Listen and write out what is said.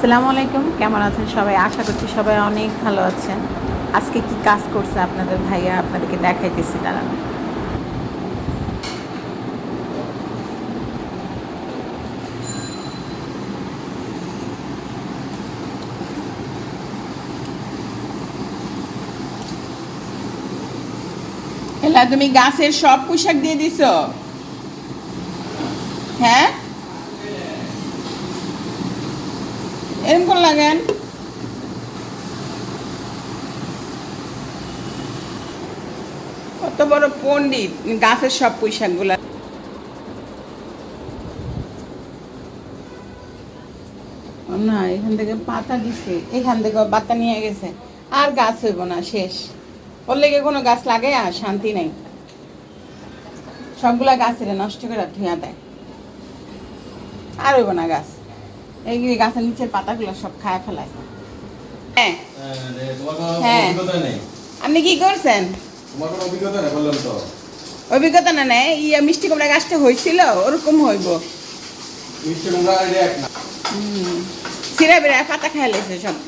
আসসালামু আলাইকুম। কেমন আছেন সবাই? আশা করছি সবাই অনেক ভালো আছেন। আজকে কি কাজ করছে আপনাদের ভাইয়া? আপনাদেরকে দেখাইতেছি, দাঁড়ান। তুমি গাছের সব পোশাক দিয়ে দিছ? হ্যাঁ? এরকম কোন লাগেন কত বড় পণ্ডিত, গাছের সব পোশাকগুলা। না, এখান থেকে পাতা দিছে, এখান থেকে পাতা নিয়ে গেছে। আর গাছ হইব না, শেষ। ওর লেগে কোনো গাছ লাগে, আর শান্তি নেই। সবগুলা গাছের নষ্ট করে ধুয়া দেয়। আর হইব না গাছ। এই গাছের নিচের পাতাগুলো সব খায় ফেলায়। হ্যাঁ। হ্যাঁ। আপনি কি করছেন? অভিজ্ঞতা না নেই ইয়া মিষ্টি কুমড়া গাছটা হয়েছিল ওরকম হইব। সিরা বেড়া পাতা খাইলেছে সবকে।